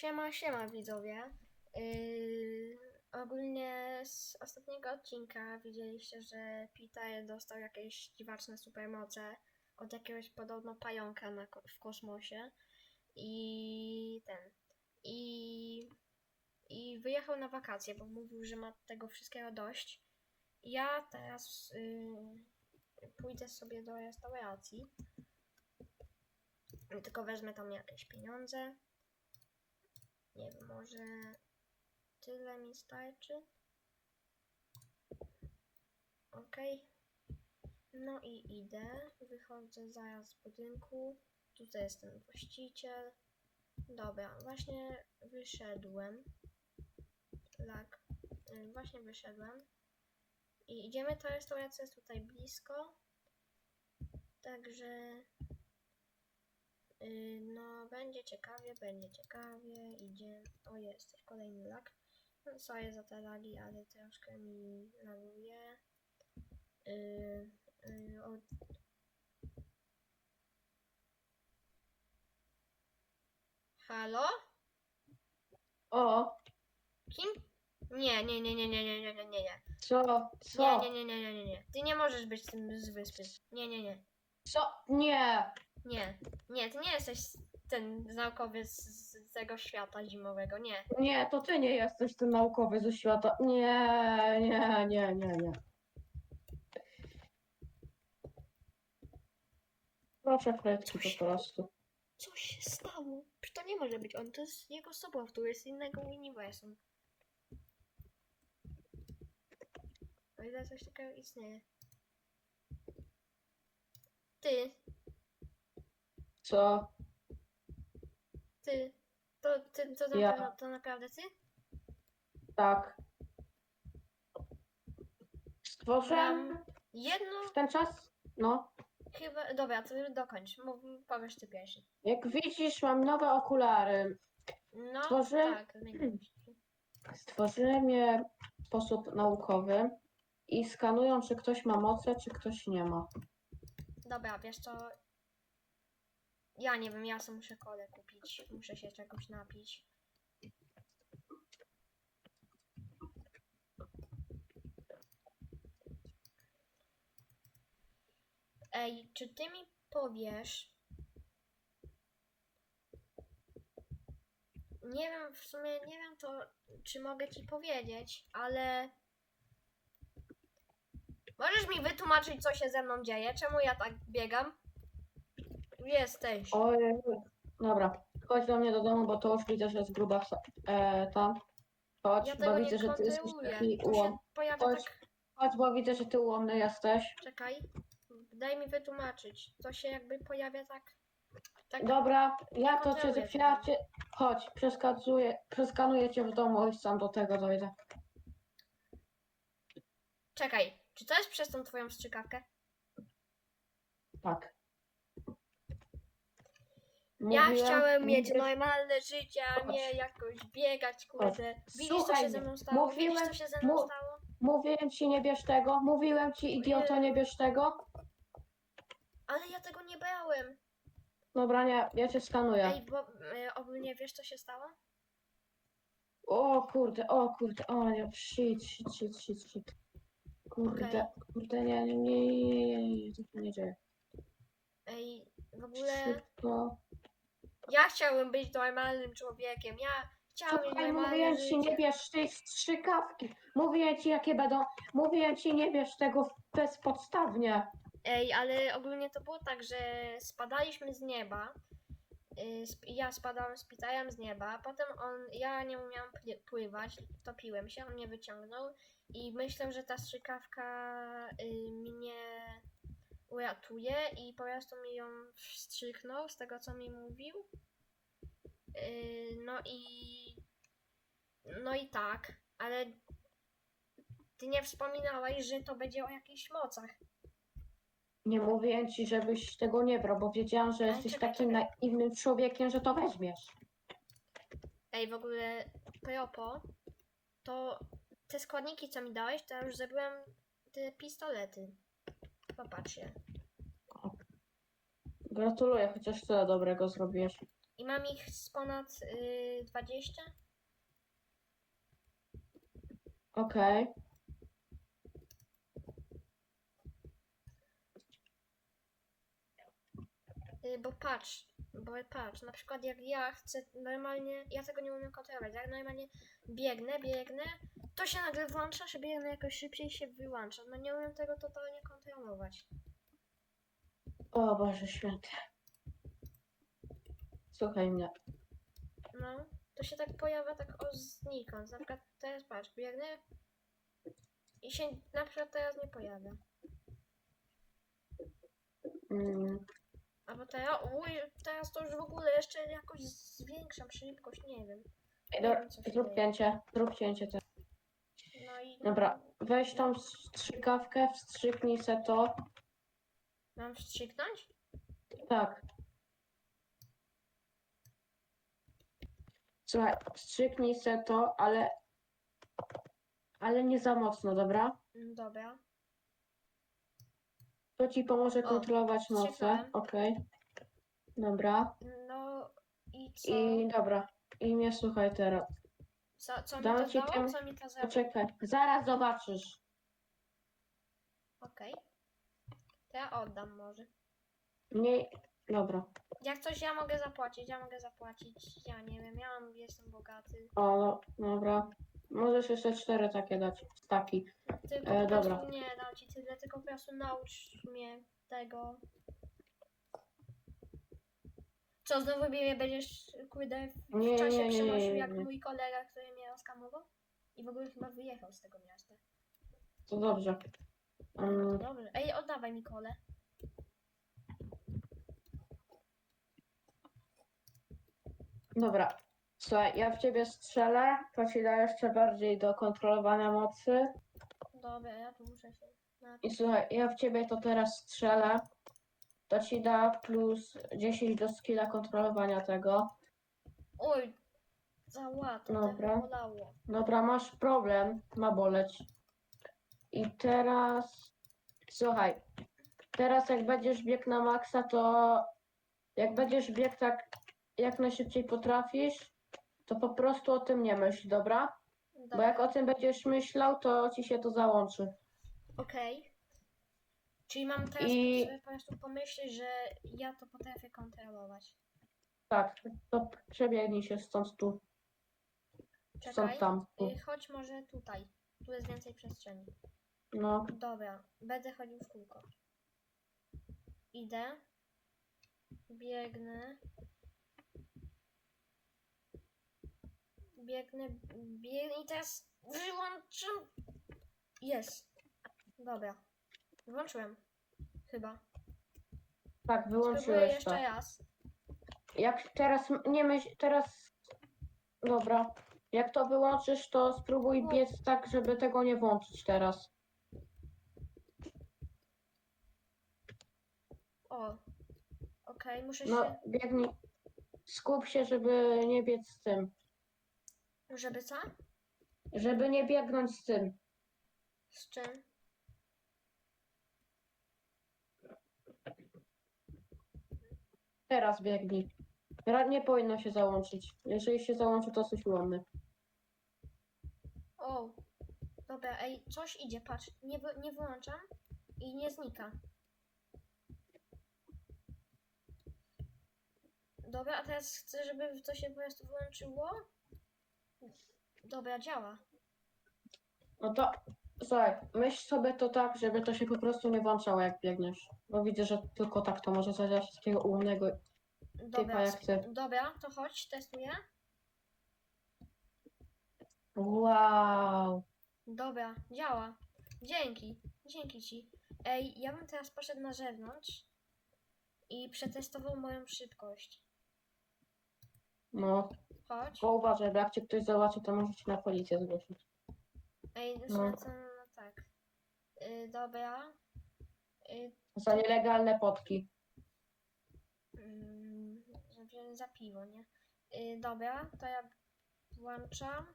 Siema, siema widzowie. Yy, ogólnie z ostatniego odcinka widzieliście, że Peter dostał jakieś dziwaczne supermoce od jakiegoś podobno pająka na, w kosmosie i ten. I, I wyjechał na wakacje, bo mówił, że ma tego wszystkiego dość. Ja teraz yy, pójdę sobie do restauracji. Tylko wezmę tam jakieś pieniądze. Nie wiem, może tyle mi starczy. Okej. No i idę. Wychodzę zaraz z budynku. Tutaj jest ten właściciel. Dobra, właśnie wyszedłem. Tak. Właśnie wyszedłem. I idziemy, ta restauracja jest tutaj blisko. Także Yy, No, będzie ciekawie, będzie ciekawie, idzie. O, jesteś, kolejny lag. No, sorry za te lagi, ale troszkę mi laguje. Yy, yy. Halo? O, Kim? Nie, nie, nie, nie, nie, nie, nie, nie, nie, nie. co? Co? Nie, nie, nie, nie, nie, nie. Ty nie możesz być tym z wyspy. Nie, nie, nie. Co? Nie. Nie, nie, ty nie jesteś ten naukowiec z tego świata zimowego, nie. Nie, to ty nie jesteś ten naukowy ze świata. Nie, nie, nie, nie, nie. Proszę fretki po prostu. Co się stało? Przecież to nie może być on, to jest jego sobowtór, który jest z innego uniwersum. O ile coś takiego istnieje. Ty, Co? ty, to, ty, to, Ja. to, to naprawdę ty? Tak. Stworzyłem Mam jedno, w ten czas? No. chyba, dobra, to dokończ, mów, powiesz ty pierwszy. Jak widzisz, mam nowe okulary. No, Tworzę- tak. Stworzyłem je w sposób naukowy i skanują, czy ktoś ma moce, czy ktoś nie ma. Dobra, wiesz co? Ja nie wiem, ja sobie muszę kolę kupić. Muszę się czegoś napić. Ej, czy ty mi powiesz? Nie wiem, w sumie nie wiem to, czy mogę ci powiedzieć, ale Możesz mi wytłumaczyć, co się ze mną dzieje? Czemu ja tak biegam? Jesteś. Ojej. Dobra, chodź do mnie do domu, bo to już widzę, że jest gruba e, ta. Chodź, Ja bo tego widzę, nie że ty jesteś kontroluję. taki Tu ułom. się pojawia Chodź. tak... Chodź, bo widzę, że ty ułomny jesteś. Czekaj. Daj mi wytłumaczyć. To się jakby pojawia tak... tak... Dobra, ja to cię, cię, chodź, przeskanuję cię w domu i sam do tego dojdę. Czekaj. Czy to jest przez tą twoją strzykawkę? Tak. Ja Mówiłem- chciałem mieć normalne życie, a nie jakoś biegać, kurde. Widzisz, co Słuchaj się ze mnie. mną stało? Widzisz, co Mówiłem- się ze mną mu- stało? Mówiłem ci, nie bierz tego. Mówiłem ci, idioto, nie bierz tego. Ale ja tego nie brałem. Dobra, nie, ja cię skanuję. Ej, bo y, ogólnie wiesz, co się stało? O kurde, o kurde, o nie, shit, shit, shit, shit, shit. Kurde, kurde, nie, nie, nie, nie, nie, nie, to się nie dzieje. Ej, w ogóle... Szybko. Ja chciałem być normalnym człowiekiem. Ja chciałem Słuchaj, normalne mówiłem ci, nie życie. bierz tej strzykawki. Mówiłem ci, jakie będą. Mówiłem ci, nie bierz tego bezpodstawnie. Ej, ale ogólnie to było tak, że spadaliśmy z nieba. y, sp- Ja spadałem z Pitajem z nieba, potem on, ja nie umiałam pli- pływać, topiłem się, on mnie wyciągnął i myślę, że ta strzykawka y, mnie uratuje i po prostu mi ją wstrzyknął z tego, co mi mówił. Y, No i no i tak, ale ty nie wspominałaś, że to będzie o jakichś mocach. Nie mówiłem ci, żebyś tego nie brał, bo wiedziałam, że Ale jesteś czekaj, takim czekaj. naiwnym człowiekiem, że to weźmiesz. Ej, w ogóle propo, to te składniki, co mi dałeś, to ja już zrobiłem te pistolety. Popatrzcie. Gratuluję, chociaż tyle dobrego zrobiłeś. I mam ich z ponad y, 20. Okej. Y, bo patrz, bo patrz, na przykład jak ja chcę normalnie, ja tego nie umiem kontrolować, jak normalnie biegnę, biegnę, to się nagle włącza, że biegnę jakoś szybciej się wyłącza. No nie umiem tego totalnie O Boże święty. Słuchaj mnie. No, to się tak pojawia tak o znikąd. Na przykład teraz patrz, biegnę i się na przykład teraz nie pojawia. Mm, Albo teraz, uj, teraz to już w ogóle jeszcze jakoś zwiększam szybkość, nie wiem. Ej, Nie wiem, co się zrób dzieje. cięcie. Zrób cięcie. Te. Dobra, weź tą strzykawkę, wstrzyknij se to. mam wstrzyknąć? Tak. Słuchaj, wstrzyknij se to, ale... Ale nie za mocno, dobra? Mm, Dobra. To ci pomoże kontrolować moce. wstrzyknąłem. Okej. Dobra. No i co? I dobra. I mnie słuchaj teraz. Co, co mi dam to ci dało? Co mi to zrobiło? Poczekaj. Zaraz zobaczysz. Okej. To ja oddam może. Mniej... Dobra. Jak coś ja mogę zapłacić, ja mogę zapłacić. Ja nie wiem, ja mam, jestem bogaty. O, no, dobra. Możesz jeszcze cztery takie dać. Staki. Tylko E, po prostu dobra. nie dam ci tyle, tylko po prostu naucz mnie tego. Co, znowu mnie będziesz, kurde, w Nie, czasie nie, nie, nie, przenosił nie, jak nie. mój kolega, który mnie oskamował? I w ogóle chyba wyjechał z tego miasta. To dobrze. Mm, Dobrze. Ej, oddawaj mi kole. dobra. Słuchaj, ja w ciebie strzelę, to ci da jeszcze bardziej do kontrolowania mocy. Dobra, ja tu muszę się... Na... I słuchaj, ja w ciebie to teraz strzelę. To ci da plus 10 do skilla kontrolowania tego. Oj, za Dobra. tak bolało. Dobra, masz problem, ma boleć. I teraz, słuchaj, teraz jak będziesz biegł na maksa, to jak będziesz biegł tak jak najszybciej potrafisz, to po prostu o tym nie myśl, dobra? Bo Dobra, jak o tym będziesz myślał, to ci się to załączy. okej. Czyli mam teraz I- sobie po prostu pomyśleć, że ja to potrafię kontrolować. Tak, to przebiegnij się stąd tu, Czekaj, stąd tam. Tu. y, chodź może tutaj. Tu jest więcej przestrzeni. No, Dobra, będę chodził w kółko. Idę. Biegnę. Biegnę, biegnę i teraz wyłączam. Jest. Dobra. Włączyłem. Chyba. tak, Spróbuję wyłączyłeś to. jeszcze raz. Jak teraz nie myśl, teraz. Dobra. Jak to wyłączysz, to spróbuj No. biec tak, żeby tego nie włączyć teraz. O. Okej, muszę No, się. biegnij. Skup się, żeby nie biec z tym. Żeby co? Żeby nie biegnąć z tym. Z czym? Teraz biegnij. Ra- Nie powinno się załączyć. Jeżeli się załączy, to coś łomny. O. Dobra, ej, coś idzie, patrz. Nie, wy, nie wyłączam i nie znika. Dobra, a teraz chcę, żeby to się po prostu wyłączyło. Dobra, działa. No to słuchaj, myśl sobie to tak, żeby to się po prostu nie włączało, jak biegniesz. Bo widzę, że tylko tak to może zadziałać takiego umnego. Dobra, jak chcę. dobra, to chodź, testuję. Wow. Dobra, działa. Dzięki, dzięki ci. Ej, ja bym teraz poszedł na zewnątrz i przetestował moją szybkość. No, Chodź. bo uważaj, bo jak cię ktoś zobaczy, to może cię na policję zgłosić. Ej, no, No. No. no. Y, dobra. Y, Za nielegalne potki. mm, za, za piwo, nie? Y, dobra, to ja włączam.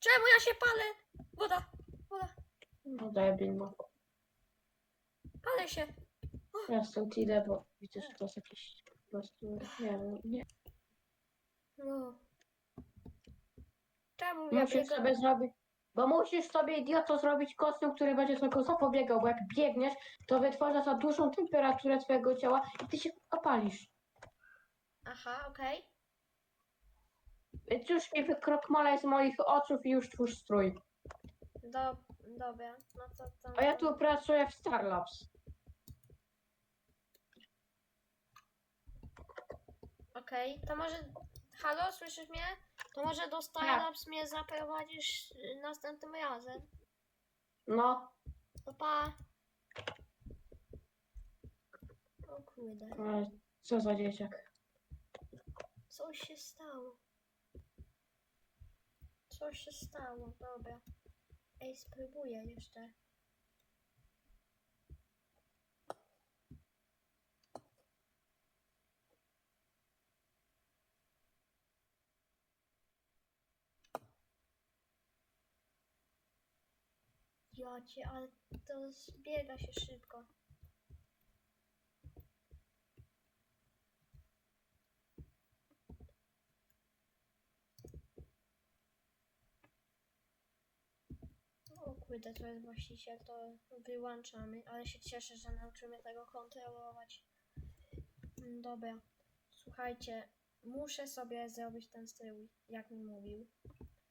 Czemu ja się palę? Woda, woda, No debil, no. palę się. Ja stąd idę, bo widzę, że to jest jakiś prostu. Nie wiem, nie. No. Czemu ja Musisz biegam? sobie zrobić. Bo musisz sobie idioto zrobić kostium, który będzie tylko zapobiegał, bo jak biegniesz, to wytwarza za dużą temperaturę twojego ciała i ty się opalisz. Aha, okej. Więc już mi wykrokmalaj z moich oczu i już twórz strój. Do, dobra. No to, to... A ja tu pracuję w Starlabs. Okej, to może... Halo, słyszysz mnie? To może do Startups mnie zaprowadzisz y, następnym razem. No, To pa. O kurde, e, co za dzieciak. coś się stało. Coś się stało, dobra. Ej, spróbuję jeszcze. Ale to zbiega się szybko. O kurde, to jest właściciel, to wyłączamy, ale się cieszę, że nauczymy tego kontrolować. Mm, Dobra, słuchajcie, muszę sobie zrobić ten strój, jak mi mówił.